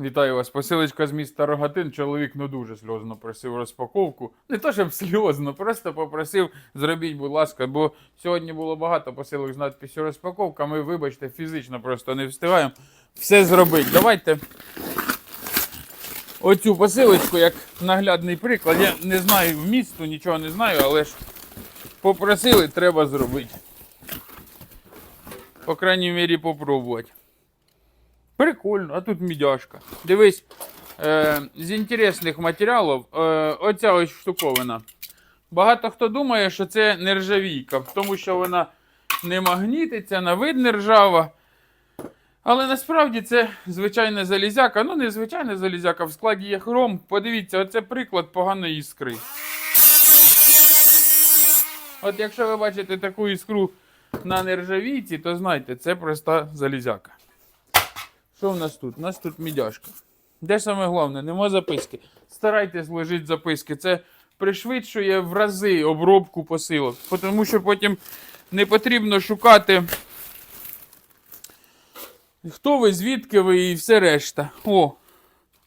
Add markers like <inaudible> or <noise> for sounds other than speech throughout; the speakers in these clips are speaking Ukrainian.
Вітаю вас. Посилочка з міста Рогатин. Чоловік ну дуже сльозно просив розпаковку. Не то, щоб сльозно, просто попросив зробіть, будь ласка, бо сьогодні було багато посилок з надписю розпаковка. Ми, вибачте, фізично просто не встигаємо все зробити. Давайте оцю посилочку, як наглядний приклад. Я не знаю вмісту, нічого не знаю, але ж попросили, треба зробити. По крайній мірі, попробувати. Прикольно, а тут мідяшка. Дивись, е, з інтересних матеріалів е, оця ось штуковина. Багато хто думає, що це нержавійка, тому що вона не магнітиться, на вид не ржава. Але насправді це звичайна залізяка. Ну, не звичайна залізяка, в складі є хром. Подивіться, оце приклад поганої іскри. От якщо ви бачите таку іскру на нержавійці, то знайте, це проста залізяка. Що в нас тут? У нас тут мідяшка. Де саме головне? Нема записки. Старайтесь ложити записки. Це пришвидшує в рази обробку посилок. Тому що потім не потрібно шукати, хто ви, звідки ви і все решта. О,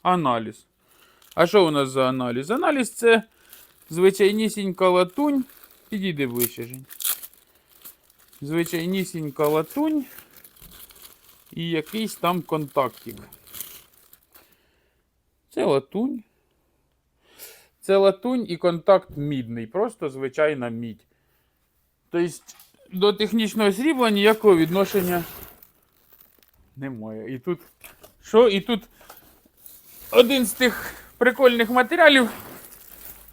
аналіз. А що у нас за аналіз? Аналіз це звичайнісінька латунь. Підійди ближче, Жень. Звичайнісінька латунь і якийсь там контактик. Це латунь. Це латунь і контакт мідний. Просто звичайна мідь. Тобто до технічного срібла ніякого відношення немає. І тут. Що? І тут один з тих прикольних матеріалів,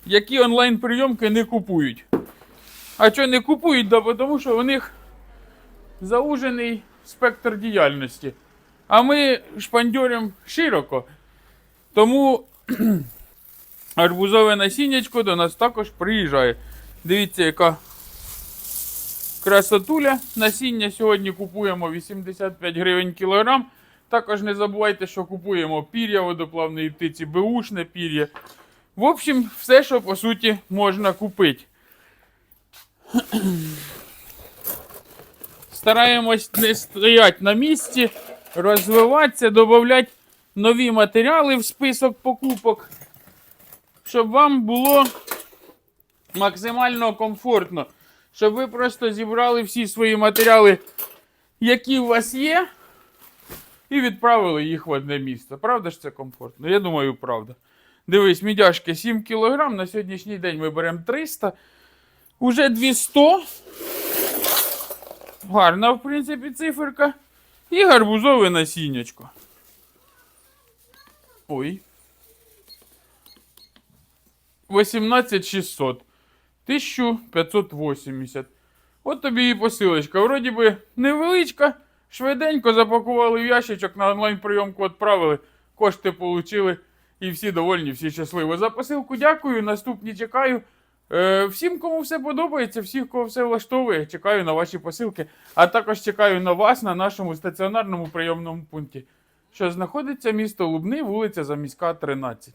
які онлайн-прийомки не купують. А що не купують? Да, тому що у них заужений спектр діяльності. А ми шпандьоримо широко. Тому <clears throat> арбузове насіннячко до нас також приїжджає. Дивіться, яка красотуля. Насіння сьогодні купуємо 85 гривень кілограм. Також не забувайте, що купуємо пір'я водоплавної птиці, беушне пір'я. В общем, все, що по суті можна купити. Стараємось не стояти на місці, розвиватися, додати нові матеріали в список покупок, щоб вам було максимально комфортно. Щоб ви просто зібрали всі свої матеріали, які у вас є, і відправили їх в одне місце. Правда ж це комфортно? Я думаю, правда. Дивись, мідяшки 7 кг. На сьогоднішній день ми беремо 300. Уже 200. Гарна, в принципі, циферка. І гарбузове насіннячко. Ой. 18600. 1580. От тобі і посилочка. Вроді би невеличка. Швиденько запакували в ящичок, на онлайн-прийомку відправили. Кошти отримали. І всі довольні, всі щасливі. За посилку дякую. Наступні чекаю. Е, всім, кому все подобається, всіх, кого все влаштовує, чекаю на ваші посилки. А також чекаю на вас на нашому стаціонарному прийомному пункті, що знаходиться місто Лубни, вулиця Заміська, 13.